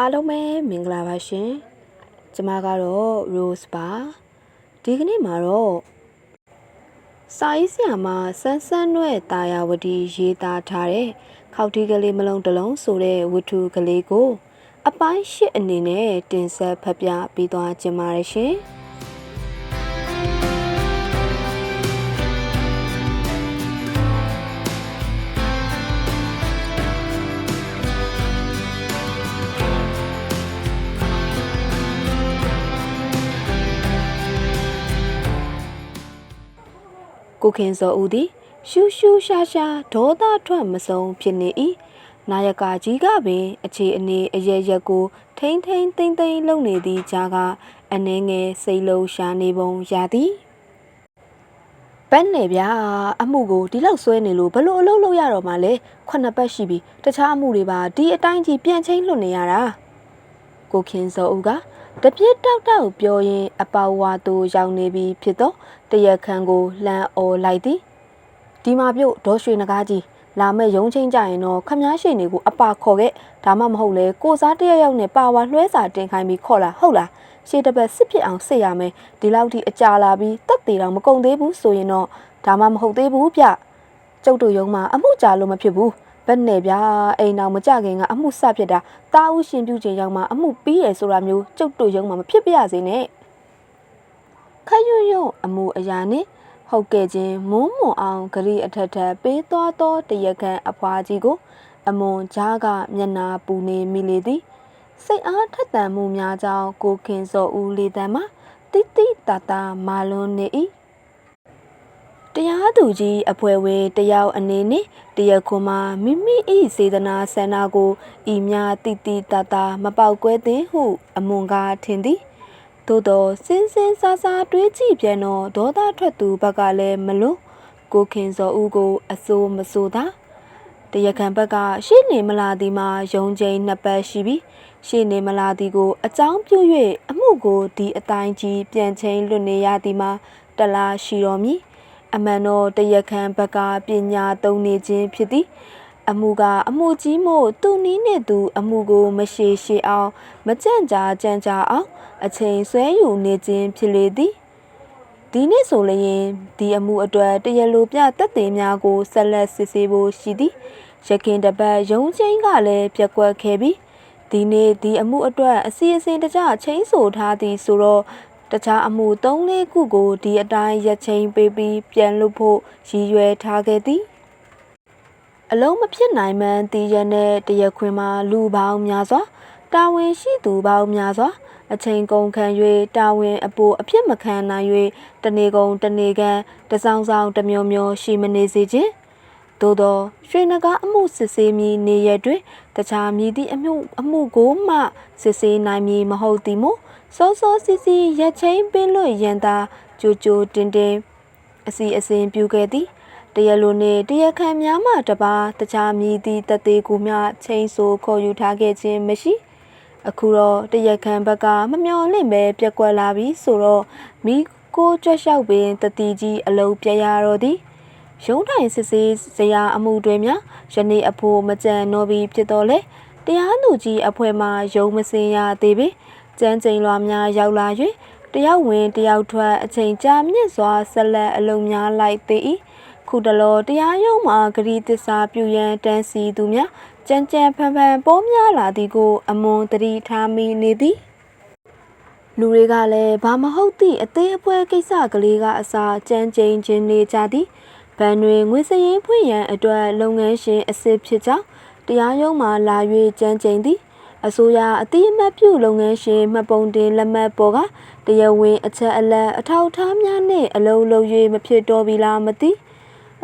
အားလုံးပဲမင်္ဂလာပါရှင်ကျမကတော့ Rose ပါဒီကနေ့မှာတော့စာရေးဆရာမဆန်းဆန်းနွဲ့တာယာဝတီရေးသားထားတဲ့ခောက်တီးကလေးမလုံးတစ်လုံးဆိုတဲ့ဝတ္ထုကလေးကို အပိုင်းရှစ်အနေနဲ့တင်ဆက်ဖတ်ပြပေးသွားခြင်းပါတယ်ရှင် ကိုခင်စောဦးသည် ရှူးရှူးရှားရှားဒေါသထွက်မဆုံးဖြစ်နေ၏နာယကကြီးကပင် အခြေအနေအရရက်ကို ထိမ့်ထိမ့်သိမ့်သိမ့်လုပ်နေသည့်ကြားကအနှဲငယ်စိတ်လုံးရှာနေပုံရသည်ပန်းနေဗျာအမှုကိုဒီလောက်ဆွဲနေလို့ဘလို့အလုပ်လုပ်ရတော့မှလဲခုနှစ်ပတ်ရှိပြီတခြားအမှုတွေပါဒီအတိုင်းကြီးပြန်ချင်းလွတ်နေရတာကိုခင်စောဦးက တပြစ်တောက်တောက်ပြောရင်းအပေါဝါသူရောက်နေပြီဖြစ်တော့တရက်ခန့်ကိုလှမ်းអော်လိုက်သည်ဒီမှာပြုတ်ဒေါ်ရွှေနဂါးကြီးလာမဲ့ရုံချင်းကြရင်တော့ခမားရှိနေကိုအပါခေါ်ခဲ့ဒါမှမဟုတ်လေကိုစားတရရောက်နဲ့ပါဝါလွှဲစာတင်ခိုင်းပြီးခေါ်လာဟုတ်လားရှေ့တပတ်စစ်ဖြစ်အောင်စစ်ရမယ်ဒီလောက်ထိအကြာလာပြီးတက်သေးတော့မကုန်သေးဘူးဆိုရင်တော့ဒါမှမဟုတ်သေးဘူးဗျကျုပ်တို့ရုံမှာအမှုကြာလို့မဖြစ်ဘူး ဘယ်နဲ့ဗျာအိမ်တော်မကြခင်ကအမှုစဖြစ်တာတာဦးရှင်ပြုချိန်ရောက်မှအမှုပြီးရဆိုတာမျိုးကျုပ်တို့ရုံမှာမဖြစ်ပြရစေနဲ့ခရွရွအမှုအရာနဲ့ဟုတ်ကဲ့ချင်းမုံမွန်အောင်ဂရီအထက်ထက်ပေးသွားသောတရခန့်အဖွားကြီးကို အမွန်ကြားကမျက်နာပူနေမိလေသည်စိတ်အားထက်သန်မှုများကြောင့်ကိုခင်စောဦးလေးတန်းမှာတိတိတတာမာလွန်နေ၏ တရားသူကြီးအဖွဲဝဲတယောက်အနေနဲ့တရက်ခွန်မှာမိမိ၏စေတနာဆန္ဒကိုဤများတိတိတတာမပေါက်ကွဲသင်ဟုအမွန်ကားထင်သည်သို့တော့စင်းစင်းစားစားတွေးကြည့်ပြန်တော့ဒေါသထွက်သူဘက်ကလည်းမလွတ်ကိုခင်စောဦးကို အစိုးမစိုးသာတရခံဘက်ကရှေ့နေမလာသည်မှာယုံချိန်နှစ်ပတ်ရှိပြီရှေ့နေမလာသည်ကို အကြောင်းပြု၍အမှုကိုဒီအတိုင်းကြီးပြန်ချင်းလွတ်နေရသည်မှာတလားရှိတော်မည် အမှန်တော့တရခံဘက်ကပညာသုံးနေခြင်းဖြစ်သည်အမှုကအမှုကြီးမို့သူနီးနဲ့သူ အမှုကို မရှိရှိအောင်မကြန့်ကြာကြန့်ကြာအောင် အချိန်ဆွဲယူနေခြင်းဖြစ်လေသည်ဒီနေ့ဆိုလျင်ဒီအမှုအတွက်တရလိုပြတက်သေးများကိုဆက်လက်စစ်ဆေးဖို့ရှိသည်ရခင်တပတ်ရုံးချင်းကလည်းပြက်ကွက်ခဲ့ပြီးဒီနေ့ဒီအမှုအတွက်အစီအစဉ်တကြချင်းဆိုထားသည်ဆိုတော့ တခြားအမှု၃-၄ခုကိုဒီအတိုင်းရက်ချင်းပေးပြီးပြန်လုပ်ဖို့ရည်ရွယ်ထားခဲ့သည်အလုံးမဖြစ်နိုင်မှန်းတည်ရတဲ့တရခွင်မှာလူပေါင်းများစွာတာဝန်ရှိသူပေါင်းများစွာအချိန်ကုန်ခံ၍တာဝန်အပိုအဖြစ်မခံနိုင်၍တနေကုန်တနေကန်တစောင်းဆောင်တမျိုးမျိုးရှိမနေစေခြင်းသို့သောရွှေနဂါအမှုစစ်ဆေးမည်နေရတွင်တခြားမည်သည့်အမှုအမှုကိုမှစစ်ဆေးနိုင်မည်မဟုတ်သည်မို့ စောစောစီစီရက်ချင်းပင်းလွတ်ရန်သာကြိုကြိုတင်တင်အစီအစဉ်ပြုခဲ့သည်တရလိုနှင့်တရခံများမှတပါတခြားမည်သည့်တသေးကူမှချင်းဆိုခေါ်ယူထားခဲ့ခြင်းမရှိအခုတော့တရက်ခံဘက်ကမမျော်လင့်ပဲပြက်ကွက်လာပြီဆိုတော့မိကိုကြွက်လျှောက်ပင်တတိကြီးအလုံးပြရတော့သည်ရုံးထိုင်စစ်ဆေးစရာအမှုတွေများယနေ့အဖို့မကြံတော့ပြီဖြစ်တော့လေတရားသူကြီးအဖွဲ့မှရုံးမစင်ရသေးပြီ ကျန်းကျိန်လွာများရောက်လာ၍တယောက်ဝင်တယောက်ထွက်အချိန်ကြာမြင့်စွာဆက်လက်အလုံးများလိုက်သေး၏ခုတလောတရားရုံးမှာဂရီတစ္စာပြုရန်တန်းစီသူများကြမ်းကြမ်းဖန်ဖန်ပေါ်များလာသည်ကို အမွန်တတိထားမိနေသည်လူတွေကလည်းဘာမဟုတ်သည့်အသေးအဖွဲကိစ္စကလေးကအစာကြမ်းကြိမ်ခြင်းနေကြသည်ဗန်တွေငွေစရင်ဖွင့်ရန်အတွက်လုပ်ငန်းရှင်အစ်စ်ဖြစ်ကြောင်းတရားရုံးမှလာ၍ကြမ်းကြိမ်သည် အစိုးရအတိအမှတ်ပြုလုပ်ငန်းရှင်မှတ်ပုံတင်လက်မှတ်ပေါ်ကတရားဝင်အချက်အလက်အထောက်အထားများနှင့်အလုံးလုံး၍မဖြစ်တော့ပြီလားမသိ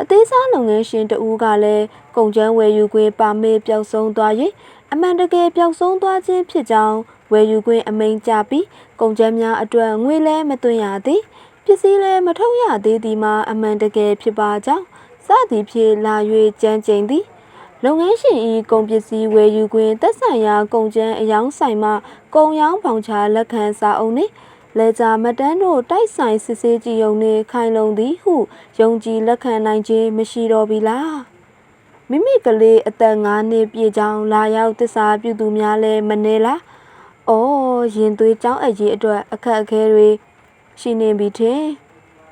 အသေးစားလုပ်ငန်းရှင်တဦးကလည်းကုန်ကျန်းဝယ်ယူခွင့်ပါမေးပျောက်ဆုံးသွား၍အမှန်တကယ်ပျောက်ဆုံးသွားခြင်းဖြစ်ကြောင်းဝယ်ယူခွင့်အမိန့်ချပြီးကုန်ကျန်းများအတွက်ငွေလဲမသွင်းရသည်ပစ္စည်းလည်းမထုတ်ရသေးသည်မှာအမှန်တကယ်ဖြစ်ပါကြောင်းစသည်ဖြင့်လာ၍ကြမ်းကြိမ်သည် လုပ်ငန်းရှင်၏ကုန်ပစ္စည်းဝယ်ယူခွင့်သက်ဆိုင်ရာကုန်ကျန်းအယောင်းဆိုင်မှကုန်ရောင်းပေါင်ချလက်ခံစာအုပ်နှင့်လေဂျာမတန်းတို့တိုက်ဆိုင်စစ်ဆေးကြည့်ုံနှင့်ခိုင်လုံသည်ဟုယုံကြည်လက်ခံနိုင်ခြင်းမရှိတော့ပြီလားမိမိကလေးအသက်၅နှစ်ပြည့်ကြောင်းလာရောက်တစ္ဆာပြုသူများလည်းမနေလား။အော်ရင်သွေးကြောင်းအကြီးအတွက်အခက်အခဲတွေရှိနေပြီထင်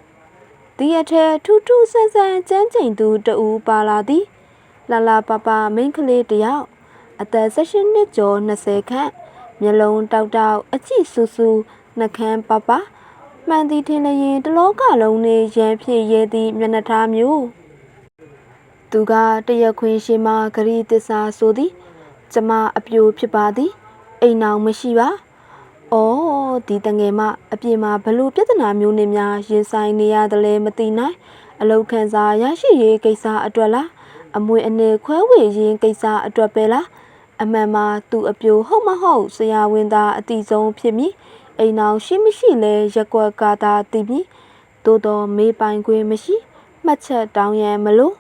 ။ဒီအထက်ထူးထူးဆန်းဆန်းကျန်းကျင်သူတဦးပါလာသည်။ လာလာပပမိန်းကလေးတယောက်အသက်16နှစ်ကျော်20ခန့်မျက်လုံးတောက်တောက်အကြည့်ဆူဆူနှကန်းပပမှန်သည်ထင်လျင်တလောကလုံးနေရန်ဖြစ်ရဲသည့်မျက်နှာထားမျိုးသူကတရက်ခွင်ရှိမှဂရီတစ္ဆာဆိုသည်ကျမအပြိုဖြစ်ပါသည်အိမ်အောင်မရှိပါ။အော်ဒီတငယ်မအပြင်မှာဘလို့ပြဿနာမျိုးနဲ့များရင်ဆိုင်နေရတယ်လဲမသိနိုင်အလောက်ခံစားရရှိရေးကိစ္စအတွက်လား အမွေအနေခွဲဝေရင်းကိစ္စအတွက်ပဲလားအမှန်မှာသူ့အပြိုဟုတ်မဟုတ်ဆရာဝန်သားအတိဆုံးဖြစ်မည်အိမ်အောင်ရှိမရှိလဲရက်ကွက်ကသာသိမည်သို့တော်မေးပိုင်ခွင့်မရှိမှတ်ချက်တောင်းရန်မလို့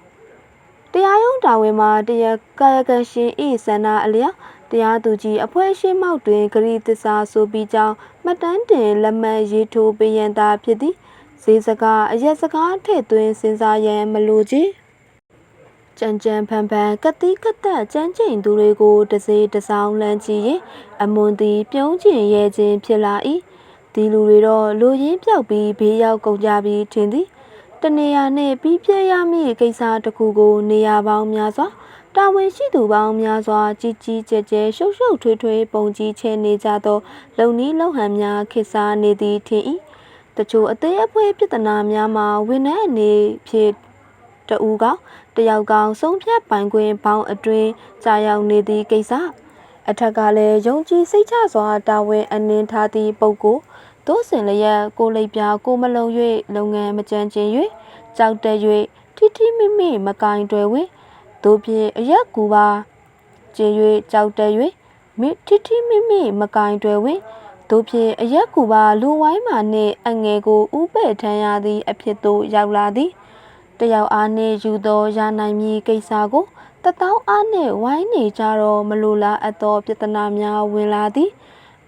တရားရုံးတာဝန်မှာတရားကာယကံရှင်ဤဆန္ဒအလျောက်တရားသူကြီးအဖွဲ့ရှိမောက်တွင်ဂရိတစ္ဆာဆိုပြီးကြောင်းမှတ်တမ်းတင်လက်မှတ်ရေးထိုးပေးရန်သာဖြစ်သည်ဈေးစကားအရက်စကားထည့်သွင်းစဉ်းစားရန်မလိုချေ ကြံကြံဖန်ဖန်ကတိကတက်ကြမ်းကျိန်သူတွေကိုတစေတစောင်းလမ်းကြည့်ရင်အမွန်သည်ပြုံးကျင်ရဲခြင်းဖြစ်လာ၏ဒီလူတွေတော့လူရင်းပြောက်ပြီးဘေးရောက်ကုန်ကြပြီးထင်သည်တနေရာနှင့်ပြီးပြည့်ရမည့်ကိစ္စတစ်ခုကို နေရာပေါင်းများစွာတာဝန်ရှိသူပေါင်းများစွာကြီးကြီးကျယ်ကျယ်ရှုပ်ရှုပ်ထွေးထွေးပုံကြီးချဲနေကြသောလုံနီးလုံဟန်များခေတ်စားနေသည်ထင်၏တချို့အသေးအဖွဲပြဿနာများမှာဝန်ထမ်းအနေဖြင့်တဦးကောင် တယောက်ကောင်ဆုံးဖြတ်ပိုင်ခွင့်ပေါင်းအတွင်းကြာရောက်နေသည့်ကိစ္စအထက်ကလည်းယုံကြည်စိတ်ချစွာတာဝန်အနှင်းထားသည့်ပုဂ္ဂိုလ်သို့စင်လျက်ကိုလိပ်ပြာကိုမလုံ၍လုပ်ငန်းမကြမ်းကျင်၍ကြောက်တက်၍ထိထိမိမိမကင်တွယ်ဝင့်တို့ဖြင့်အရက်ကူပါကျင်၍ကြောက်တက်၍မိထိထိမိမိမကင်တွယ်ဝင့်တို့ဖြင့်အရက်ကူပါလူဝိုင်းမာနှင့်အငယ်ကိုဥပဲ့ထမ်းရသည့်အဖြစ်သို့ရောက်လာသည် တယောက်အားနှင့်ယူသောရနိုင်မည်ကိစ္စကိုတတောင်းအားနှင့်ဝိုင်းနေကြတော့မလိုလားအပ်သောပြဿနာများဝင်လာသည်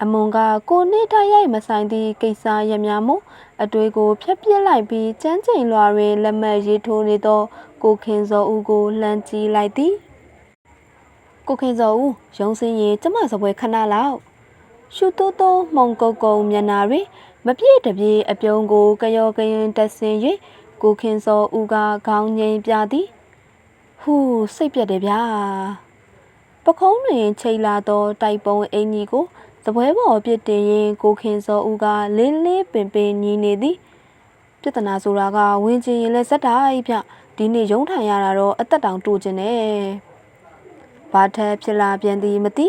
အမွန်ကကိုနေတိုက်ရိုက်မဆိုင်သည့်ကိစ္စရများမို့အတွေ့ကိုဖျက်ပြစ်လိုက်ပြီးကျန်းကျင်လွာတွင်လက်မှတ်ရေးထိုးနေသောကိုခင်စောဦးကိုလှမ်းကြည့်လိုက်သည်ကိုခင်စောဦးရုံစင်းရင်ကျမစပွဲခဏလောက်ရှူတိုးတိုးမှုံကုတ်ကုံမျက်နာတွင်မပြည့်တပြေအပြုံးကိုကယောကရင်တက်ဆင်၍ ကိုခင်စောဦးကခေါင်းငိမ်ပြသည်ဟူးစိတ်ပြက်တယ်ဗျာပခုံးတွင်ချိန်လာသောတိုက်ပုံအင်ကြီးကိုသပွဲပေါ်ပြစ်တင်ရင်ကိုခင်စောဦးကလင်းလေးပင်ပင်ညီနေသည်ပြဿနာဆိုတာကဝင်ချင်ရင်လည်းဇက်တိုင်းဗျဒီနေ့ရုံးထိုင်ရတာတော့အသက်တောင်တူကျင်တယ်ဘာထက်ဖြစ်လာပြန်သည်မသိ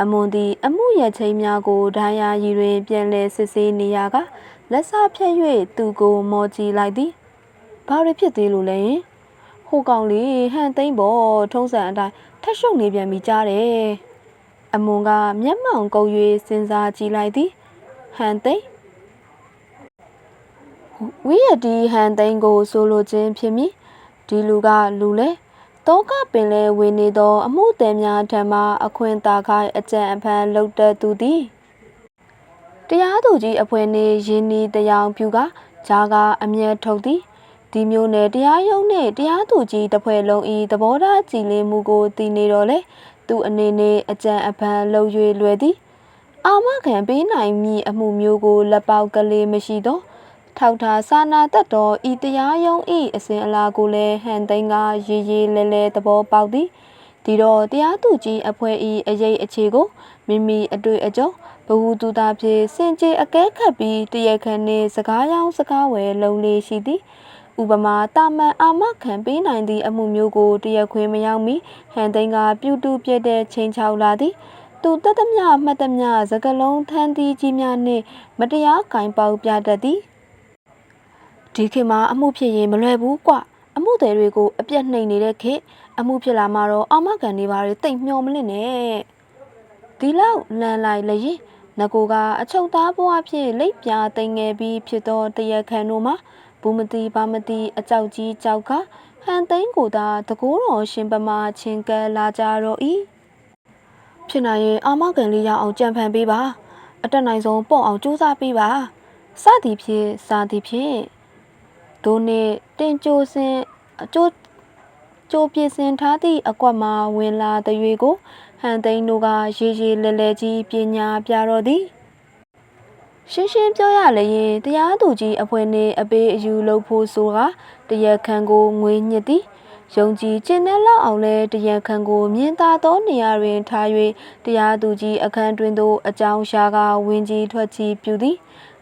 အမွန်သည်အမှုရချင်းများကိုဒိုင်းယာရီတွင်ပြန်လဲစစ်ဆေးနေရကလက်စဖြတ်၍သူကိုမော်ကြည့်လိုက်သည် ဘာတွေဖြစ်သေးလို့လဲဟိုကောင်လေးဟန်သိမ့်ပေါ်ထုံးစံအတိုင်းထက်ရှုပ်နေပြန်ပြီကြားတယ်အမွန်ကမျက်မှောင်ကုပ်၍စဉ်းစားကြည့်လိုက်သည်ဟန်သိမ့်ဝိရတီဟန်သိမ့်ကိုဆိုလိုခြင်းဖြစ်မည်ဒီလူကလူလဲတောကပင်လဲဝင်နေသော အမှုသည်များထံမှအခွင့်တာခိုင်အကြံအဖန်လှုပ်တဲ့သူသည်တရားသူကြီးအဖွဲ့နေရင်းနီးတယောင်ပြူကဂျာကအမျက်ထုတ်သည် ဒီမျိုးနဲ့တရားရုံးနဲ့တရားသူကြီးတစ်ဖွဲ့လုံးဤသဘောထားကြည်လင်မှုကိုသိနေတော့လေသူအနေနဲ့အကြံအဖန်လှုပ်၍လွယ်သည်အာမခံပေးနိုင်မည်အမှုမျိုးကိုလက်ပေါက်ကလေးမရှိတော့ထောက်ထားစာနာတတ်တော်ဤတရားယုံဤအစဉ်အလာကိုလည်းဟန်သိန်းကရေးရေးလဲလဲသဘောပေါက်သည်ဒီတော့တရားသူကြီးအဖွဲ့ဤအရေးအခြေကိုမိမိအတွေ့အကြုံဘဝတူတာဖြင့်စင်ကြေအကဲခတ်ပြီးတရက်ခန့်နှင့်စကားရောင်းစကားဝယ်လုံလေးရှိသည် ဥပမာတာမန်အာမခံပေးနိုင်သည့်အမှုမျိုးကိုတရက်ခွေမရောက်မီဟန်သိန်းကပြုတူပြည့်တဲ့ချိန်ချောက်လာသည်သူတတ်သမျှမှတ်သမျှစကလုံးထမ်းသီးကြီးများနှင့်မတရားကင်ပေါက်ပြတတ်သည်ဒီခေတ်မှာအမှုဖြစ်ရင်မလွယ်ဘူးကွအမှုတွေတွေကိုအပြတ်နှိမ်နေတဲ့ခေတ်အမှုဖြစ်လာမှတော့အာမခံနေပါလေတိတ်မျောမလင့်နဲ့ဒီလောက်လန်လိုက်လျင်ငကိုကအချုပ်သားဘဝဖြင့်လိပ်ပြာတိမ်ငယ်ပြီးဖြစ်သောတရက်ခံတို့မှာ ဘူးမတိဘာမတိအကြောက်ကြီးကြောက်ကဟန်သိန်းကိုသာတကိုးတော်ရှင်ပမာချင်းကဲလာကြတော့ဤဖြစ်နိုင်ရင်အာမခံလေးရအောင်ကြံဖန်ပေးပါ အတက်နိုင်ဆုံးပေါ့အောင်ကြိုးစားပေးပါစသည်ဖြင့်စာသည်ဖြင့်ဒို့နှင့်တင်ကြိုစင်အကျိုးကြိုပြင်ဆင်ထားသည့်အကွက်မှဝင်လာသည်၍ကိုဟန်သိန်းတို့ကရေရေလဲလဲကြီးပညာပြတော့သည် ရှင်းရှင်းပြောရလျင်တရားသူကြီးအဖွဲ့နှင့်အပေးအယူလုပ်ဖို့ဆိုကတရားခံကိုငွေညစ်သည်ယုံကြည်ကျင့်တဲ့လောက်အောင်လဲတရားခံကိုမြင်သာသောနေရာတွင်ထား၍တရားသူကြီးအခန်းတွင်သို့အကြောင်းရှာကဝင်ကြီးထွက်ချီပြုသည်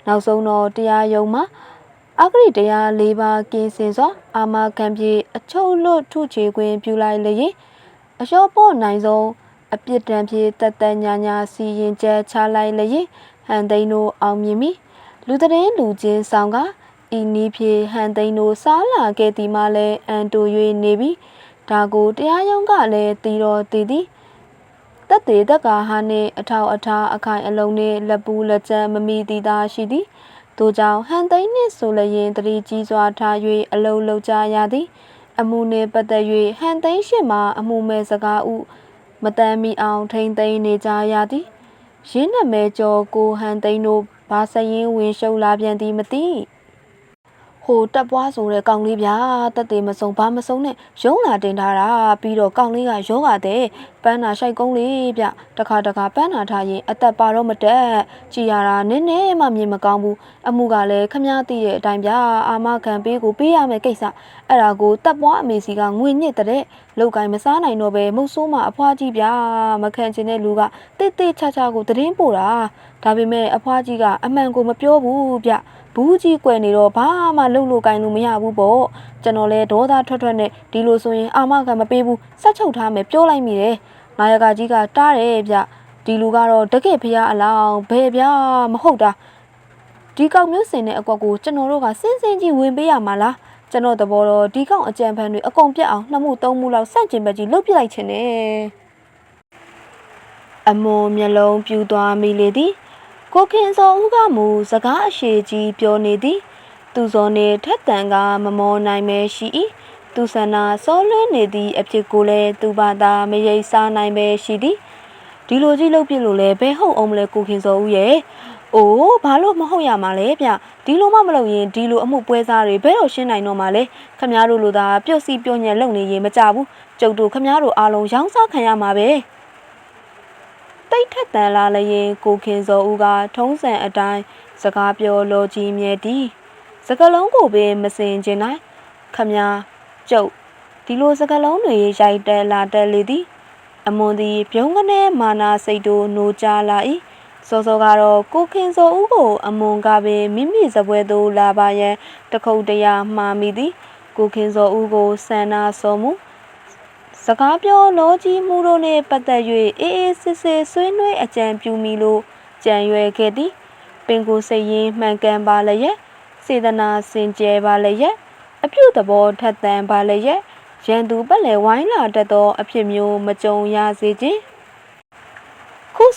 နောက်ဆုံးတော့တရားရုံးမှာအဂရိတရား၄ပါးကင်းစင်စွာအာမခံပြေအချုပ်လွတ်ထုချေခွင့်ပြုလိုက်လျင်အလျှော့ပေါ့နိုင်ဆုံးအပြစ်ဒဏ်ဖြင့်တတ်တန်ညာညာစီရင်ချက်ချလိုက်လျင် ဟန်သိန်းတို့အောင်မြင်ပြီလူတရင်လူချင်းဆောင်ကဤနီးဖြင့်ဟန်သိန်းတို့စားလာခဲ့သည်မှလည်းအန်တူ၍နေပြီဒါကိုတရားရုံးကလည်းတီတော်တည်သည်တက်သေးတက်ကဟာနှင့်အထောက်အထားအခိုင်အလုံးနှင့်လက်ပူးလက်ကျန်မမီသည်သာရှိသည်ထို့ကြောင့်ဟန်သိန်းနှင့်ဆိုလျင်တတိကြီးစွာထား၍အလုံးလုံးကြရသည်အမှုနှင့်ပတ်သက်၍ဟန်သိန်းရှိမှအမှုမဲ့စကားဥမတမ်းမီအောင်ထိမ့်သိမ်းနေကြရသည် ရင်းနမဲကျော်ကိုဟန်သိန်းတို့ဘာစရင်ဝင်ရှုပ်လာပြန်သည်မသိဟိုတက်ပွားဆိုတဲ့ကောင်လေးဗျာတက်သေးမစုံဘာမစုံနဲ့ရုံးလာတင်ထားတာပြီးတော့ကောင်လေးကရောဂါတဲ့ပန်းနာရှိုက်ကုန်းလေးဗျတခါတခါပန်းနာထားရင်အသက်ပါတော့မတက်ကြည်ရတာနည်းနည်းမှမြင်မကောင်းဘူး အမှုကလည်းခမားသိတဲ့အတိုင်းဗျာအာမခံပေးကိုပေးရမယ်ကိစ္စအဲ့ဒါကိုတက်ပွားအမေစီကငွေညစ်တဲ့လောက်ကင်မစားနိုင်တော့ပဲမုတ်ဆိုးမအဖွားကြီးဗျာမခံချင်တဲ့လူကတိတ်တိတ်ချာချာကိုသတင်းပို့တာဒါပေမဲ့အဖွားကြီးကအမှန်ကိုမပြောဘူးဗျဘူးကြီးကွယ်နေတော့ဘာမှလှုပ်လို့ကင်လို့မရဘူးပေါ့ကျွန်တော်လဲဒေါသထွက်ထွက်နဲ့ဒီလိုဆိုရင်အာမခံမပေးဘူးဆက်ချုပ်ထားမယ်ပြောလိုက်မိတယ်နာယကကြီးကတားတယ်ဗျဒီလူကတော့တကယ့်ဖရားအလောင်းဘယ်ဗျမဟုတ်တာ ဒီကောင်မျိုးစင်တဲ့အကွက်ကိုကျွန်တော်တို့ကစင်းစင်းကြီးဝင်ပေးရမှာလားကျွန်တော်သဘောတော့ဒီကောင်အကြံဖန်တွေအကုန်ပြတ်အောင်နှစ်မှုသုံးမှုလောက်စန့်ကျင်ဘက်ကြီးလှုပ်ပြလိုက်ခြင်းနဲ့အမုံမျက်လုံးပြူသွားမိလေသည်ကိုခင်စောဦးကမူစကားအရှိကြီးပြောနေသည် သူစောနေထက်တန်ကမမောနိုင်ပဲရှိ၏သူဆန္ဒစောလွင်းနေသည့်အဖြစ်ကိုလည်းသူဘာသာမရိပ်စားနိုင်ပဲရှိသည်ဒီလိုကြီးလှုပ်ပြလို့လည်းဘယ်ဟုတ်အောင်မလဲကိုခင်စောဦးရဲ့ အိုးဘာလို့မဟုတ်ရမှာလဲဗျဒီလိုမှမလုပ်ရင်ဒီလိုအမှုပွဲစားတွေဘယ်တော့ရှင်းနိုင်တော့မှာလဲခမားတို့လိုသာပြုတ်စီပြုတ်ညံလုံနေရင်မကြဘူးကျုပ်တို့ခမားတို့အားလုံးရောင်းစားခံရမှာပဲတိတ်ထက်တန်လာလျင်ကိုခင်စောဦးကထုံးစံအတိုင်းစကားပြောလိုကြီးမြဲသည်စကလုံးကိုပင်မစင်ကျင်နိုင်ခမားကျုပ်ဒီလိုစကလုံးတွေရိုက်တဲလာတဲလေသည်အမွန်သည်ပြုံးကနေမာနာစိတ်တို့နိုးကြလာ၏ စောစောကတော့ကိုခင်စောဦးကို အမွန်ကပင်မိမိစပွဲသို့လာပါရန်တခုတ်တရာမှားမိသည်ကိုခင်စောဦးကိုဆန္နာစောမှုစကားပြောလောကြီးမှုတို့နှင့်ပတ်သက်၍အေးအေးစစ်စစ်ဆွေးနွေးအကြံပြုမိလို့ကြံရွယ်ခဲ့သည်ပင်ကိုစိတ်ရင်းမှန်ကန်ပါလျက်စေတနာစင်ကြယ်ပါလျက်အပြုသဘောထက်သန်ပါလျက်ရန်သူပတ်လည်ဝိုင်းလာတတ်သောအဖြစ်မျိုးမကြုံရစေခြင်းခု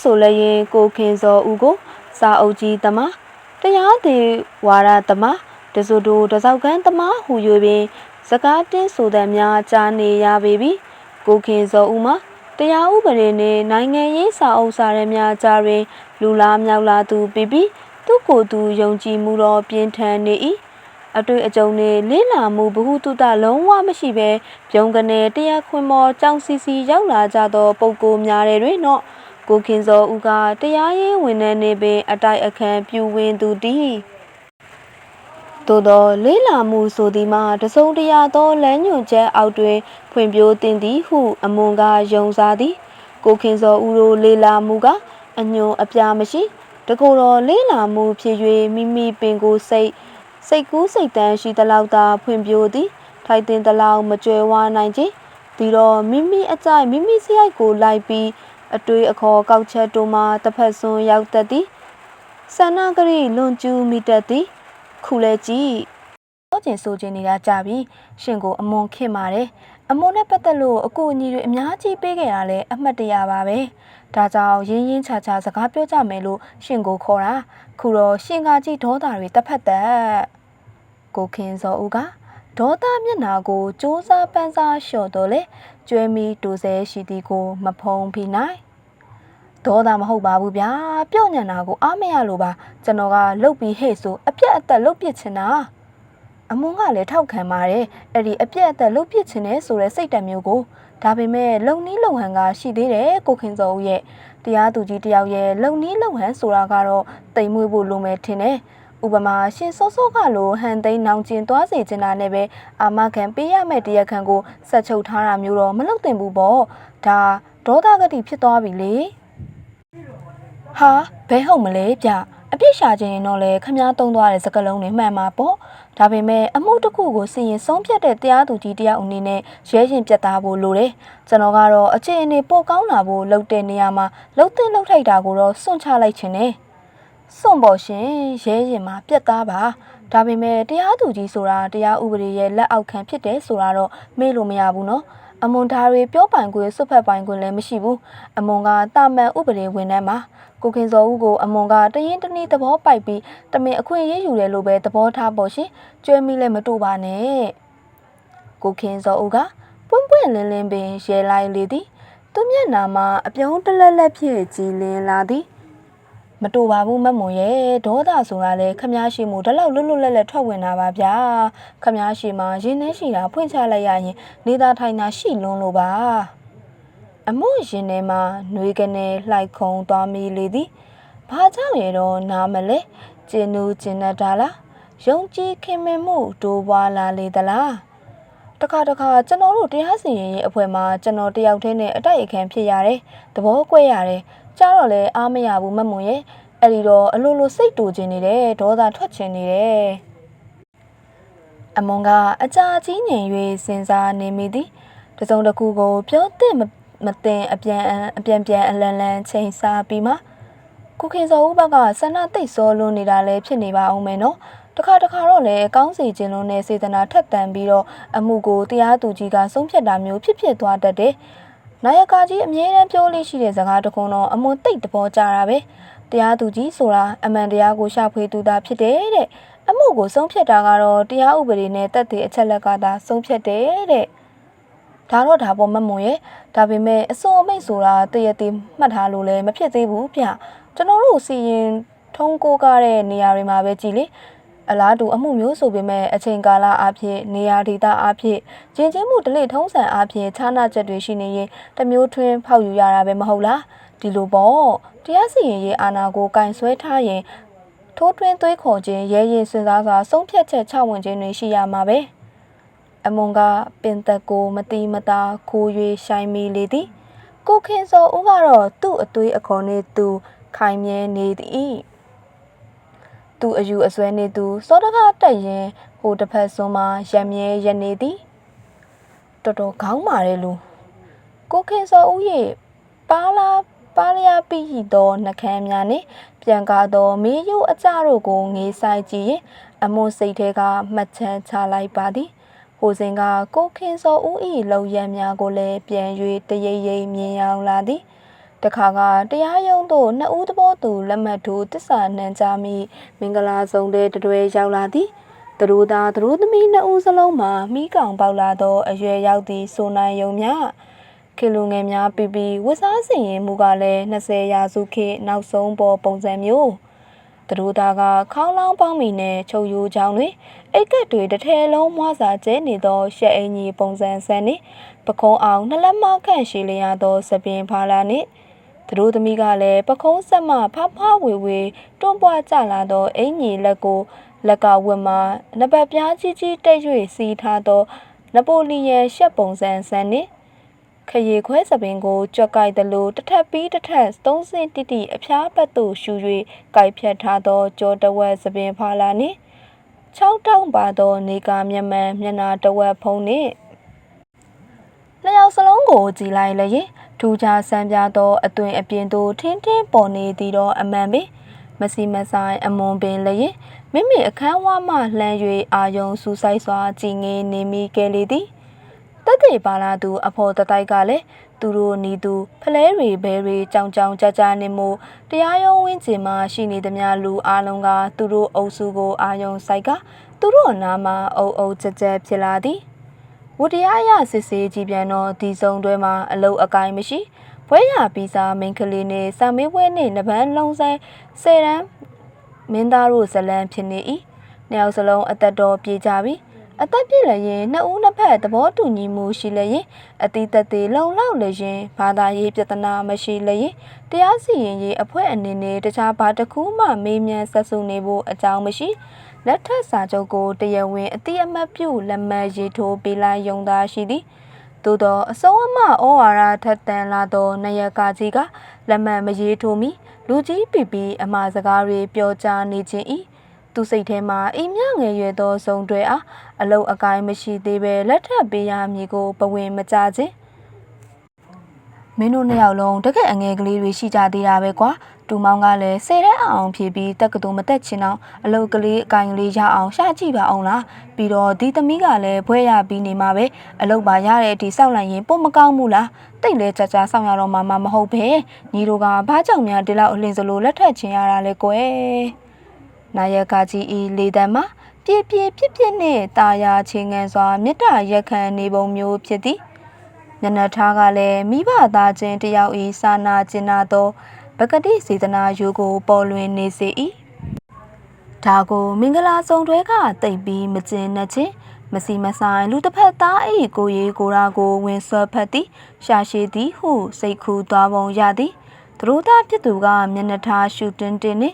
ဆိုလည်းရင်ကိုခင်စောဦးကိုစာအုပ်ကြီးသမားတရားသည်ဝါရသမားတစုတို့တစောက်ကန်းသမားဟူ၍ပင်စကားတင်းဆိုတဲ့များကြားနေရပေပြီကိုခင်စောဦးမှာတရားဥပဒေနှင့်နိုင်ငံရေးစာအုပ်စာရဲများကြားတွင်လူလားမြောက်လာသူပြီးပြီးသူ့ကိုယ်သူယုံကြည်မှုတော်ပြင်းထန်နေ၏အတွေ့အကြုံနဲ့လေးလာမှုဘ ഹു တုတလုံးဝမရှိဘဲပြုံးကနေတရားခွင်မော်ကြောင်စီစီရောက်လာကြသောပုံကိုများတဲ့တွင်တော့ ကိုခင်စောဦးကတရားရေးဝန်ထမ်းနေပင်အတိုက်အခန်းပြူဝင်သူတည်းသို့သောလေးလာမှုဆိုသည်မှာတစုံတရာသောလမ်းညွှန်ချက်အောက်တွင်ဖွံ့ဖြိုးတင်သည်ဟုအမွန်ကယုံစားသည်ကိုခင်စောဦးတို့လေးလာမှုကအညွန်အပြာမရှိတကိုယ်တော်လေးလာမှုဖြစ်၍မိမိပင်ကိုစိတ်စိတ်ကူးစိတ်တန်းရှိသလောက်သာဖွံ့ဖြိုးသည်ထိုက်တင်သလောက်မကြွယ်ဝနိုင်ခြင်းဒီတော့မိမိအကြိုက်မိမိစရိုက်ကိုလိုက်ပြီး အတွေ့အခေါ်ကောက်ချက်တို့မှတစ်ဖက်စွန်းရောက်တတ်သည်ဆန္ဒဂရိလွန်ကျူးမိတတ်သည် ခုလဲကြည့်တော့ကျင်ဆိုခြင်းနေတာကြပြီရှင်ကိုအမွန်ခင်ပါတယ်အမွန်နဲ့ပတ်သက်လို့အကူအညီတွေအများကြီးပေးခဲ့တာလဲအမှတ်တရပါပဲဒါကြောင့်ရင်းရင်းချာချာစကားပြောကြမယ်လို့ရှင်ကိုခေါ်တာခုတော့ရှင်ကကြီးဒေါသတွေတစ်ဖက်သက်ကိုခင်စောဦးကဒေါသမျက်နာကိုစူးစမ်းပန်းစားလျှော့တော့လေ ကျွဲမီတူဆဲရှိသည်ကို မဖုံးဖိနိုင်ဒေါသမဟုတ်ပါဘူးဗျာပြော့ညံတာကိုအားမရလို့ပါကျွန်တော်ကလှုပ်ပြီးဟဲ့ဆိုအပြက်အသက်လှုပ်ပစ်ချင်တာအမွန်ကလည်းထောက်ခံပါတယ်အဲ့ဒီအပြက်အသက်လှုပ်ပစ်ခြင်းနဲ့ဆိုတဲ့စိတ်ဓာတ်မျိုးကိုဒါပေမဲ့လုံနီးလုံဟန်ကရှိသေးတယ်ကိုခင်စောဦးရဲ့တရားသူကြီးတယောက်ရဲ့လုံနီးလုံဟန်ဆိုတာကတော့တိမ်မွေးဖို့လိုမယ်ထင်တယ် ဥပမာရှင်စောစောကလိုဟန်သိန်းနောင်ကျင်သွားစေချင်တာနဲ့ပဲအာမခံပေးရမယ့်တရားခံကိုဆက်ချုပ်ထားတာမျိုးတော့မလုပ်သင့်ဘူးပေါ့ဒါဒေါသဂတိဖြစ်သွားပြီလေဟာဘဲဟုတ်မလဲဗျအပြစ်ရှာခြင်းရင်တော့လေခမားတုံးသွားတဲ့စကလုံးတွေမှန်မှာပေါ့ဒါပေမဲ့အမှုတစ်ခုကိုစီရင်ဆုံးဖြတ်တဲ့တရားသူကြီးတရားအနေနဲ့ရဲရင်ပြတ်သားဖို့လိုတယ်ကျွန်တော်ကတော့အခြေအနေပိုကောင်းလာဖို့လုပ်တဲ့နေရာမှာလှုပ်တဲ့လှုပ်ထိုက်တာကိုတော့စွန့်ချလိုက်ခြင်းနဲ့ စွန့်ပေါ်ရှင်ရဲရင်မှာပြက်သားပါဒါပေမဲ့တရားသူကြီးဆိုတာတရားဥပဒေရဲ့လက်အောက်ခံဖြစ်တယ်ဆိုတာတော့မေ့လို့မရဘူးနော်အမွန်ဓာရီပြောပိုင်ခွင့်စွတ်ဖက်ပိုင်ခွင့်လည်းမရှိဘူးအမွန်ကတာမန်ဥပဒေဝင်နှန်းမှာကိုခင်စောဦးကိုအမွန်ကတရင်တနည်းသဘောပိုက်ပြီးတမင်အခွင့်အရေးယူတယ်လို့ပဲသဘောထားပေါ်ရှင်ကျွဲမိလည်းမတို့ပါနဲ့ကိုခင်စောဦးကပွန့်ပွန့်လင်းလင်းပင်ရဲလိုက်လေသည်သူမျက်နာမှာအပြုံးတလက်လက်ဖြည့်ကြည်လင်းလာသည် မတူပါဘူးမတ်မွန်ရဲ့ဒေါသဆိုတာလေခမားရှိမှုဒီလောက်လွတ်လွတ်လပ်လပ်ထွက်ဝင်တာပါဗျာခမားရှိမှာရင်းနှင်းရှိတာဖွင့်ချလိုက်ရရင်နေသားထိုင်တာရှိလွန်းလို့ပါအမို့ရင်ထဲမှာຫນွေကနေလှိုက်ခုံသွားမိလေသည်ဘာကြောင့်ရတော့နားမလဲကျင်နူးကျင်တတ်တာလားယုံကြည်ခင်မင်မှုတိုးပွားလာလေသလားတခါတခါကျွန်တော်တို့တရားစီရင်ရေးအဖွဲ့မှာကျွန်တော်တယောက်တည်းနဲ့အတိုက်အခံဖြစ်ရတယ်။သဘောကွဲရတယ်။ ကြားတော့လဲအားမရဘူးမတ်မွန်ရဲ့။အဲ့ဒီတော့အလိုလိုစိတ်တူခြင်းနေတယ်ဒေါသထွက်ခြင်းနေတယ်။အမွန်ကအကြာကြီးငြိမ်၍စဉ်းစားနေမိသည်။တစုံတစ်ခုကိုပြောတဲ့မမတင်အပြန်အပြန်ပြန်အလန်လန်ချိန်စားပြီးမှကိုခင်စောဦးဘက်ကဆန္ဒတိတ်စောလွန်းနေတာလည်းဖြစ်နေပါအောင်မယ်နော်။တခါတခါတော့လေကောင်းစီခြင်းလုံးနဲ့စေတနာထက်တန်ပြီးတော့အမှုကိုတရားသူကြီးကဆုံးဖြတ်တာမျိုးဖြစ်ဖြစ်သွားတတ်တယ်။ နာယကကြီးအမြဲတမ်းပြောလို့ရှိတဲ့စကားတစ်ခုတော့အမွန်တိတ်သဘောကြတာပဲ။တရားသူကြီးဆိုတာအမှန်တရားကိုရှာဖွေသူသားဖြစ်တယ်တဲ့အမှုကိုဆုံးဖြတ်တာကတော့တရားဥပဒေနဲ့တက်တဲ့အချက်လက်ကသာဆုံးဖြတ်တယ်တဲ့။ဒါတော့ဒါပေါ်မမွန်ရဲ့ဒါပေမဲ့အစိုးအမိတ်ဆိုတာတရတီမှတ်ထားလို့လည်းမဖြစ်သေးဘူးဗျ။ကျွန်တော်တို့စီရင်ထုံးကိုကားတဲ့နေရာတွေမှာပဲကြည်လေ။ အလားတူအမှုမျိုးဆိုပေမဲ့အချိန်ကာလအဖြစ်နေရာဒေသအဖြစ်ကျင်ချင်းမှုဒလိထုံးစံအဖြစ်ခြားနာချက်တွေရှိနေရင်တမျိုးထွင်းဖောက်ယူရတာပဲမဟုတ်လားဒီလိုပေါ့တရားစီရင်ရေးအာဏာကိုကင်ဆွဲထားရင်ထိုးထွင်းသွေးခေါ်ခြင်းရဲရင်စဉ်းစားစွာဆုံးဖြတ်ချက်ချဝင်ခြင်းတွေရှိရမှာပဲအမုံကပင်သက်ကိုမတိမတာခိုး၍ရှိုင်းမိလေသည်ကိုခင်စောဦးကတော့သူ့အသွေးအခေါ်နှင့်သူခိုင်မြဲနေသည် သူအယူအဆွဲနေသူစောတကားတက်ရင်ဟိုတစ်ဖက်စွန်းမှာရံမြဲရနေသည်တော်တော်ခေါင်းမာတယ်လူကိုခင်စောဦးရဲ့ပါလာပါလျာပိဟိသောနှကမ်းများနှင့်ပြန်ကားသောမေးရုပ်အကြတို့ကိုငေးဆိုင်ကြည့်ရင်အမွန်စိတ်ထဲကမှတ်ချမ်းချလိုက်ပါသည်ဟိုစဉ်ကကိုခင်စောဦး၏လုံရံများကိုလည်းပြန်၍တရိပ်ရိပ်မြင်ရောက်လာသည် တခါကတရားရုံးသို့နှစ်ဦးသဘောတူလက်မှတ်ထိုးတစ္ဆာနှံကြမိမင်္ဂလာဆောင်တဲ့တတွေရောက်လာသည်သူတို့သာသူတို့သမီးနှစ်ဦးစလုံးမှာမိကောင်ပေါက်လာသောအရွယ်ရောက်သည့်ဆိုနိုင်ယုံများခေလူငယ်များပြီးပြီးဝတ်စားစင်ရင်မူကလည်း20ရာစုခေတ်နောက်ဆုံးပေါ်ပုံစံမျိုးသူတို့သားကခေါင်းလောင်းပေါင်းမီနဲ့ချုပ်ရိုးချောင်းတွေအိတ်ကက်တွေတစ်ထဲလုံးမွားစာကျဲနေသောရှက်အင်ကြီးပုံစံဆန်နှင့်ပခုံးအောင်နှလက်မခန့်ရှိလျာသောသပင်ဖာလာနှင့် သူတို့သမီးကလည်းပခုံးဆက်မှဖဖဝေဝေတွန်းပွားကြလာသောအင်ကြီးလက်ကိုလက်ကဝတ်မှနဘပြားကြီးကြီးတိတ်၍စီးထားသောနပိုလီယန်ရှက်ပုံစံဆန်နှင့်ခရီခွဲစပင်ကိုကြွက်ကြိုက်သလိုတစ်ထပ်ပြီးတစ်ထပ်သုံးစင်းတိတိအဖျားပတ်သို့ရှူ၍ကြိုက်ဖြတ်ထားသောကြောတဝက်စပင်ဖာလာနှင့်၆တောင်းပါသောနေကာမျက်မှန်မျက်နာတဝက်ဖုံးနှင့်လျှောက်စလုံးကိုကြည်လိုက်လျင် ထူးခြားဆန်းပြသောအသွင်အပြင်သို့ထင်းထင်းပေါ်နေသည်တော့အမှန်ပဲမစီမဆိုင်အမွန်ပင်လျင်မိမိအခန်းဝါမှလှမ်း၍အာယုံစူဆိုင်စွာကြည်ငေးနေမိခဲ့လေသည်တက်တေပါလာသူအဖို့တတိုက်ကလည်းသူတို့နီးသူဖလဲတွေဘဲတွေကြောင်ကြောင်ကြကြနေမှုတရားရုံးဝင်းကျင်မှာရှိနေသမျှလူအလုံးကသူတို့အုပ်စုကိုအာယုံဆိုင်ကသူတို့အနာမှာအုပ်အုပ်ကြကြဖြစ်လာသည် ဝတရားရစစ်ဆေးကြည်ပြန်တော့ဒီစုံတွဲမှာအလုတ်အကိုင်းမရှိဘွဲရပြီးစားမင်းကလေးနဲ့စာမေးပွဲနဲ့နဗန်းလုံးဆိုင်ဆယ်ရန်မင်းသားတို့ဇလံဖြစ်နေ၏နှစ်ယောက်စလုံးအသက်တော်ပြေကြပြီအသက်ပြည့်လည်းရင်နှစ်ဦးနှစ်ဖက်သဘောတူညီမှုရှိလည်းရင်အတိသက်သေးလုံလောက်လည်းရင်ဘာသာရေးပြဿနာမရှိလည်းရင်တရားစီရင်ရေးအဖွဲ့အနေနဲ့တခြားဘာတစ်ခုမှမေးမြန်းဆက်စုနေဖို့အကြောင်းမရှိ လက်ထက်စာချုပ်ကိုတရားဝင်အတိအမှတ်ပြုလက်မှတ်ရေးထိုးပေးလိုက်ရုံသာရှိသည်သို့သောအစုံအမဩဝါဒထက်တန်လာသောနယကကြီးကလက်မှတ်မရေးထိုးမီလူကြီးပီပီအမှားစကားတွေပြောကြားနေခြင်း၏သူစိတ်ထဲမှာအိမ်မြငယ်ရွယ်သောစုံတွေအားအလုတ်အကိုင်းမရှိသေးပဲလက်ထပ်ပေးရမည်ကိုပဝင်မကြခြင်း မင်းတို့နှစ်ယောက်လုံးတကယ်အငယ်ကလေးတွေရှိကြသေးတာပဲကွာတူမောင်ကလည်းဆယ်တဲ့အောင်ဖြေပြီးတက်ကတူမတက်ချင်အောင်အလုတ်ကလေးအကိုင်းကလေးရအောင်ရှာကြည့်ပါအောင်လားပြီးတော့ဒီသမီးကလည်းဘွဲရပြီးနေမှာပဲအလုတ်ပါရတဲ့အထိစောင့်လိုက်ရင်ပုံမကောင်းဘူးလားတိတ်လဲကြကြစောင့်ရတော့မှမဟုတ်ပဲညီတို့ကဘာကြောင့်များဒီလောက်အလင်းစလိုလက်ထက်ချင်ရတာလဲကွယ်နာယကကြီးဤလေတံမှာပြည့်ပြည့်ပြည့်ပြည့်နဲ့တာယာချင်းငန်းစွာမေတ္တာရက်ခံနေပုံမျိုးဖြစ်သည် ညနေထားကလည်းမိဘသားချင်းတယောက်ဤစာနာကျင်နာသောပကတိစေတနာယုကိုပေါ်လွင်နေစေ၏ဒါကိုမင်္ဂလာဆောင်တွဲကတိတ်ပြီးမကျင်နဲ့ချင်းမစီမဆိုင်လူတစ်ဖက်သား၏ကိုရီကိုရာကိုဝင်ဆွဲဖက်သည်ရှာရှိသည်ဟုစိတ်ခူသွားပုံရသည်သူတို့သားဖြစ်သူကမျက်နှာထားရှူတင်တင်နေ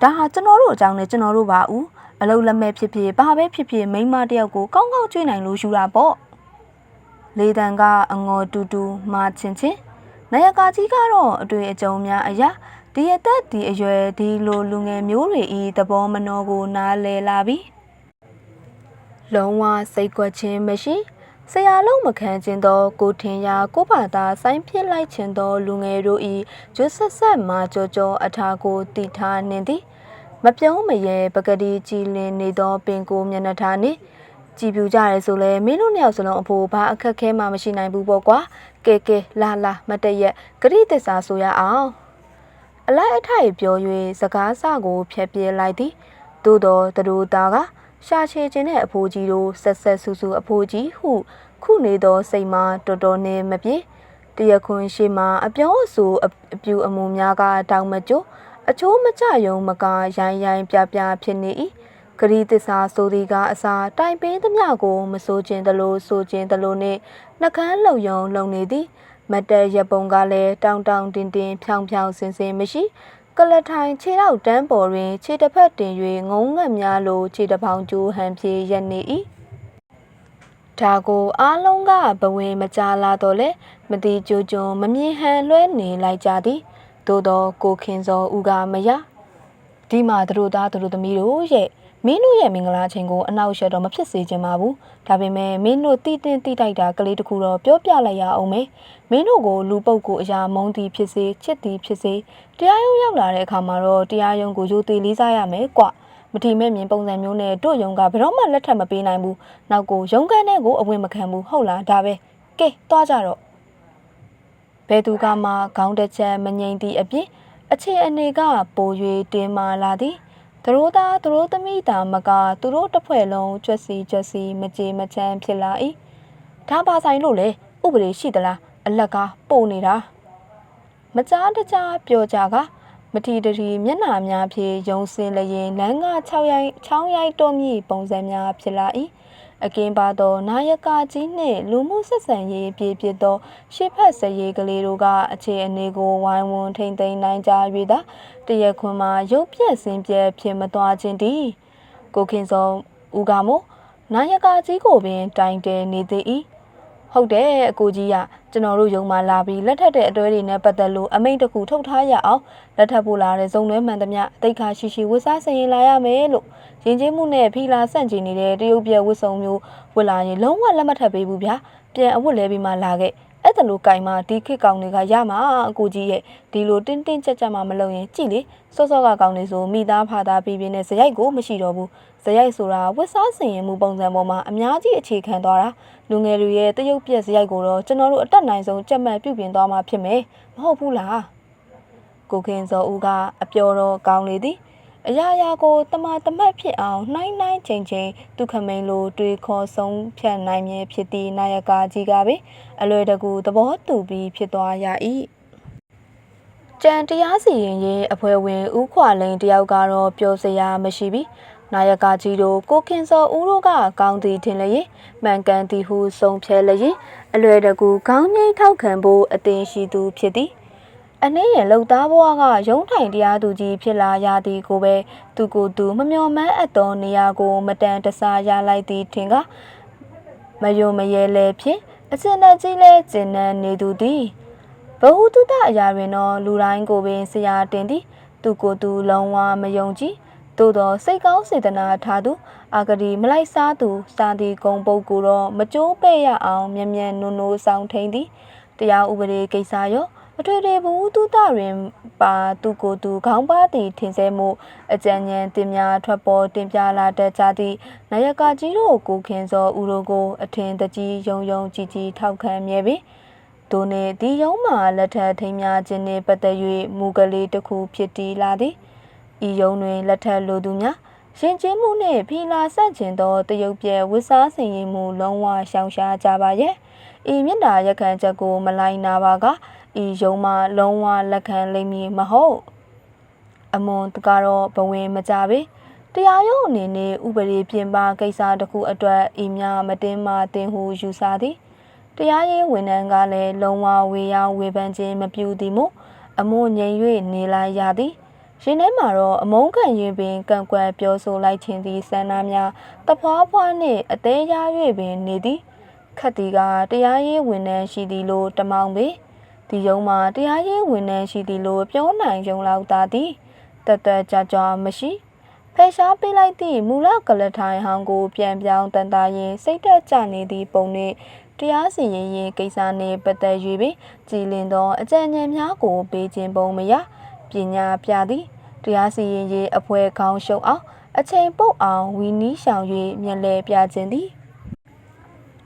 ဒါဟာကျွန်တော်တို့အကြောင်းနဲ့ကျွန်တော်တို့ပါဦးအလုံးလက်မဲ့ဖြစ်ဖြစ်ဘာပဲဖြစ်ဖြစ်မိန်းမတယောက်ကိုကောင်းကောင်းကျွေးနိုင်လို့ယူတာပေါ့ လေတံကအငေါ်တူတူမာချင်းချင်းနယကာကြီးကတော့အတွေ့အကြုံများအရာဒီအသက်ဒီအရွယ်ဒီလိုလူငယ်မျိုးတွေဤသဘောမနှောကိုနားလဲလာပြီလုံးဝစိတ်ကွက်ခြင်းမရှိဆရာလုံးမခံခြင်းသောကိုထင်ရာကိုဘာသာစိုင်းဖြစ်လိုက်ခြင်းသောလူငယ်တို့ဤကျွတ်ဆက်ဆက်မှကြောကြောအထာကိုတည်ထားနေသည်မပြုံးမရဲပကတိကြည်လင်နေသောပင်ကိုမျက်နှာထားနှင့် ကြည်ပြူကြရဲဆိုလဲမင်းတို့နှစ်ယောက်စလုံးအဖို့ဘာအခက်ခဲမှမရှိနိုင်ဘူးပေါ့ကွာကဲကဲလာလာမတရက်ဂရိတစ္စာဆိုရအောင်အလိုက်အထိုက်ပြော၍စကားစကိုဖျက်ပြဲလိုက်သည်သို့တော်သူတို့သားကရှာချေခြင်းတဲ့အဖိုးကြီးတို့ဆက်ဆက်ဆူဆူအဖိုးကြီးဟု ခုနေသောစိတ်မှာတော်တော်နဲ့မပြေတရခွန်ရှိမှအပြောအဆိုအပြူအမူများကတောင်မကျိုးအချိုးမကြယုံမကရိုင်းရိုင်းပြပြဖြစ်နေ၏ ဂရီတစ္စာဆိုဒီကအစာတိုင်ပင်းသမျှကိုမစိုးခြင်းတလို့ဆိုခြင်းတလို့နဲ့နှကန်းလုံယုံလုံနေသည်မတ်တဲရပုံကလည်းတောင်တောင်တင်တင်ဖြောင်ဖြောင်စင်စင်မရှိကလထိုင်ခြေထောက်တန်းပေါ်တွင်ခြေတစ်ဖက်တင်၍ငုံငတ်များလိုခြေတစ်ပေါင်ကျိုးဟန်ပြေရက်နေ၏ဒါကိုအားလုံးကဘဝင်မကြလာတော့လေမတိကြိုကြုံမမြင်ဟန်လွှဲနေလိုက်ကြသည်သို့တော့ကိုခင်စောဦးကမရဒီမှာသူတို့သားသူတို့သမီးတို့ရဲ့ မင်းတို့ရဲ့မင်္ဂလာချိန်ကိုအနောက်ရှက်တော့မဖြစ်စေချင်ပါဘူးဒါပေမဲ့မင်းတို့တီးတင်းတီးတိုက်တာကလေးတခုတော့ပြောပြလိုက်ရအောင်မေမင်းတို့ကိုလူပုတ်ကိုအရာမုန်းသည်ဖြစ်စေချစ်သည်ဖြစ်စေတရားရုံးရောက်လာတဲ့အခါမှာတော့တရားရုံးကိုရိုသေလေးစားရမယ်ကွမထီမဲ့မြင်ပုံစံမျိုးနဲ့တို့ယုံကဘယ်တော့မှလက်ထပ်မပေးနိုင်ဘူးနောက်ကိုရုံးခန်းထဲကိုအဝင်မခံဘူးဟုတ်လားဒါပဲကဲသွားကြတော့ဘယ်သူကမှခေါင်းတစ်ချက်မငိမ့်သည့်အပြင်အခြေအနေကပို၍တင်းမာလာသည် သူတို့သားသူတို့သမီးသားမကသူတို့တစ်ဖွဲ့လုံးကြွက်စီကြွက်စီမကြေမချမ်းဖြစ်လာ၏ဒါပါဆိုင်လို့လေဥပဒေရှိသလားအလက်ကပို့နေတာမကြားတကြားပြောကြကမထီတရီမျက်နှာများဖြင့်ယုံစင်လျင်လမ်းက6ရိုက်ချောင်းရိုက်တော်မြည်ပုံစံများဖြစ်လာ၏အကင်းပါသောနာယကကြီးနှင့်လူမှုဆက်ဆံရေးပြည့်ပြည့်သောရှေ့ဖက်စရေးကလေးတို့ကအခြေအနေကိုဝိုင်းဝန်းထိမ့်သိမ်းနိုင်ကြ၍သာ တရက်ခွန်မှာရုပ်ပြက်စင်ပြက်ဖြစ်မသွားခြင်းတည်းကိုခင်စောဦးကမို့နာယကကြီးကိုပင် တိုင်တယ်နေသေး၏ဟုတ်တယ်အကိုကြီးကကျွန်တော်တို့ယုံမှလာပြီးလက်ထက်တဲ့အတွဲတွေနဲ့ပတ်သက်လို့အမိန့်တစ်ခုထုတ်ထားရအောင်လက်ထပ်ဖို့လာတဲ့ဇုံတွဲမှန်သမျှအသိခါရှိရှိဝတ်စားစင်ရင်လာရမယ်လို့ရင်ကျေးမှုနဲ့ဖီလာဆန့်ကျင်နေတဲ့တရုတ်ပြက်ဝတ်စုံမျိုးဝတ်လာရင်လုံးဝလက်မထပ်ပေးဘူးဗျာပြန်အဝတ်လဲပြီးမှလာခဲ့ အဲ့ဒါလိုကင်မှဒီခေတ်ကောင်တွေကရမှာအကိုကြီးရဲ့ဒီလိုတင်းတင်းကြပ်ကြပ်မှမလုပ်ရင်ကြည်လေစောစောကကောင်နေဆိုမိသားဖာသားပြီးပြင်းနဲ့ဇရိုက်ကိုမရှိတော့ဘူးဇရိုက်ဆိုတာဝတ်စားစင်ရင်မှုပုံစံပေါ်မှာအများကြီးအခြေခံသွားတာလူငယ်တွေရဲ့တရုတ်ပြက်ဇရိုက်ကိုတော့ကျွန်တော်တို့အတက်နိုင်ဆုံးကြက်မှတ်ပြုပြင်သွားမှာဖြစ်မယ်မဟုတ်ဘူးလားကိုခင်စောဦးကအပျော်တော့ကောင်းလေသည် အရာရာကိုတမတမတ်ဖြစ်အောင်နှိုင်းနှိုင်းချိန်ချိန်ဒုက္ခမိန်လိုတွေးခေါ်ဆုံးဖြတ်နိုင်မြဲဖြစ်သည့်နာယကကြီးကပဲအလွယ်တကူသဘောတူပြီးဖြစ်သွားရ၏ကြံတရားစီရင်ရေးအဖွဲ့ဝင်ဦးခွာလိန်တယောက်ကတော့ပြောစရာမရှိပြီနာယကကြီးတို့ကိုခင်စောဦးတို့ကကောင်းသည်ထင်လျင်မှန်ကန်သည်ဟုဆုံးဖြတ်လျင်အလွယ်တကူခေါင်းငိမ့်ထောက်ခံဖို့အသင်ရှိသူဖြစ်သည် အနည်းရလုံသားဘွားကရုံးထိုင်တရားသူကြီးဖြစ်လာရသည်ကိုပဲသူကိုယ်သူမမျော်မှန်းအပ်သောနေရာကိုမတန်တဆရလိုက်သည်ထင်ကမယုံမရဲလဲဖြင့်အစင်နဲ့ကြီးလဲကျင်နန်းနေသူသည်ဘဟုတုတအရာတွင်တော့လူတိုင်းကိုပင်ဆရာတင်သည် သူကိုယ်သူလုံးဝမယုံကြည်သို့သောစိတ်ကောင်းစေတနာထားသူအာဂတိမလိုက်စားသူစာသည်ဂုံပုတ်ကိုတော့မကြိုးပဲ့ရအောင်မြ мян နုံနိုးဆောင်ထိန်သည်တရားဥပဒေကိစ္စရော အထွေထွေဘူးတုတတွင်ပါသူကိုယ်သူခေါင်းပါသည်ထင်ဆဲမှုအကြံဉာဏ်တင်များထွက်ပေါ်တင်ပြလာတတ်ကြသည့်နာယကကြီးတို့ကိုခင်စောဦးတို့ကို အထင်တကြီးယုံယုံကြည်ကြည်ထောက်ခံမြဲပြီဒိုနေဒီယုံမှာလက်ထပ်ထိမ်းများခြင်းနှင့်ပတ်သက်၍မူကလေးတစ်ခုဖြစ်တည်လာသည်ဤယုံတွင်လက်ထပ်လိုသူများရှင်ကျင်းမှုနှင့်ဖီလာဆက်ခြင်းသောတရုတ်ပြဲဝစ်စားစင်ရင်မှုလုံးဝရှောင်ရှားကြပါရဲ့ဤမြင့်တာရက်ခံချက်ကိုမလိုက်နာပါက ဤယုံမှာလုံးဝလက်ခံလိမ့်မည်မဟုတ်အမွန်တကတော့ဘဝင်မကြပေတရားရုံးအနေနဲ့ဥပဒေပြင်ပကိစ္စတစ်ခုအတွက်ဤများမတင်မာတင်ဟုယူဆသည်တရားရေးဝန်ထမ်းကလည်းလုံးဝဝေရောက်ဝေဖန်ခြင်းမပြုသည်မို့အမုန်းငြိမ်၍နေလိုက်ရသည်ရှင်ထဲမှာတော့အမုန်းခံရင်ပင်ကံကွယ်ပြောဆိုလိုက်ခြင်းသည်ဆန္ဒများတဖွာဖွာနှင့်အသေးရ၍ပင်နေသည်ခတ်တီကတရားရေးဝန်ထမ်းရှိသည်လို့တမောင်ပေ ဒီယုံမှာတရားရေးဝန်ထမ်းရှိသည်လို့ပြောနိုင်ကြုံလောက်သာသည်တသက်ကြကြမရှိဖယ်ရှားပေးလိုက်သည့်မူလကလထိုင်ဟောင်းကိုပြန်ပြောင်းတန်တာရင်စိတ်သက်ကြနေသည့်ပုံနှင့်တရားစီရင်ရေးကိစ္စနှင့်ပတ်သက်၍ပင်ကြည်လင်သောအကြံဉာဏ်များကိုပေးခြင်းပုံမရပညာပြသည်တရားစီရင်ရေးအဖွဲ့ခေါင်းရှုပ်အောင်အချိန်ပုတ်အောင်ဝီနီးရှောင်၍မျက်လဲပြခြင်းသည်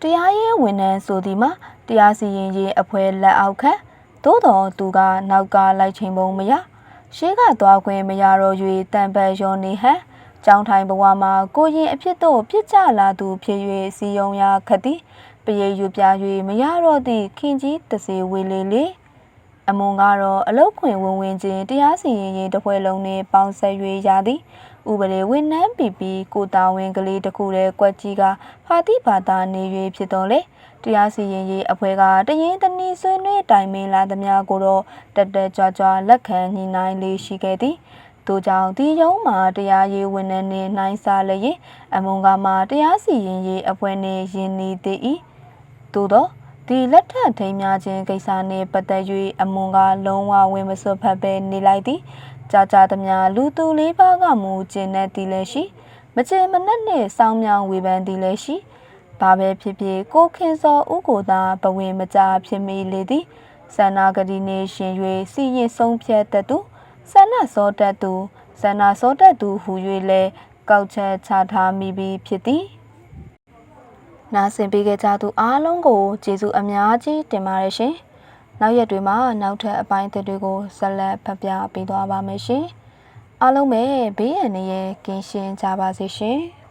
တရားရေးဝန်ထမ်းဆိုသည်မှာတရားစီရင်ရေးအဖွဲ့လက်အောက်ခံ သို့တော်သူကနောက်ကလိုက်ချိန်ပုံမရရှေးကသွားခွင့်မရတော့၍တန်ပတ်ရောနေဟန်ကြောင်းထိုင်ဘဝမှာကိုရင်အဖြစ်တို့ပြစ်ကြလာသူဖြစ်၍စီယုံရခတ်သည်ပရိယူပြ၍မရတော့သည့်ခင်ကြီးတစေဝေလေလေအမွန်ကတော့အလုတ်ခွင်ဝင်ဝင်ချင်းတရားစီရင်ရေးတစ်ဖွဲ့လုံးနဲ့ပေါင်းဆက်၍ရသည်ဥပဒေဝန်နှန်းပီပီကိုတာဝန်ကလေးတစ်ခုတည်းကွက်ကြီးကဖာတိဘာသာနေ၍ဖြစ်တော်လေ တရားစီရင်ရေးအဖွဲ့ကတရင်တနည်းဆွေးနွေးတိုင်ပင်လာသမျှကိုတော့တက်တက်ကြွကြွလက်ခံညှိနှိုင်းလေးရှိခဲ့သည်တို့ကြောင့်ဒီရုံးမှာတရားရေးဝန်ထမ်းနှင့်နှိုင်းစားလျင်အမုံကမှာတရားစီရင်ရေးအဖွဲ့နှင့်ယင်းနေသည်၏သို့သောဒီလက်ထပ်ထိမ်းများခြင်းကိစ္စနှင့်ပတ်သက်၍အမွန်ကလုံးဝဝင်မစွတ်ဖက်ပဲနေလိုက်သည်ကြာကြာသမျှလူသူလေးပါးကမူကျင်တဲ့သည်လည်းရှိမချေမနှက်နှင့်စောင်းမြောင်ဝေဖန်သည်လည်းရှိ ဘာပဲဖြစ်ဖြစ်ကိုခင်စောဥကိုသာဘဝင်မကြဖြစ်မိလေသည်ဆန္နာဂတိနေရှင်၍စီရင်ဆုံးဖြတ်တတ်သူဆန္ဒစောတတ်သူဆန္ဒစောတတ်သူဟူ၍လည်းကောက်ချက်ချထားမိပြီးဖြစ်သည်နားဆင်ပေးခဲ့ကြသူအားလုံးကိုကျေးဇူးအများကြီးတင်ပါတယ်ရှင်။နောက်ရက်တွေမှာနောက်ထပ်အပိုင်းတွေကိုဆက်လက်ဖတ်ပြပေးသွားပါမယ်ရှင်။အားလုံးပဲဘေးရန်တွေရဲ့ကင်းရှင်းကြပါစေရှင်။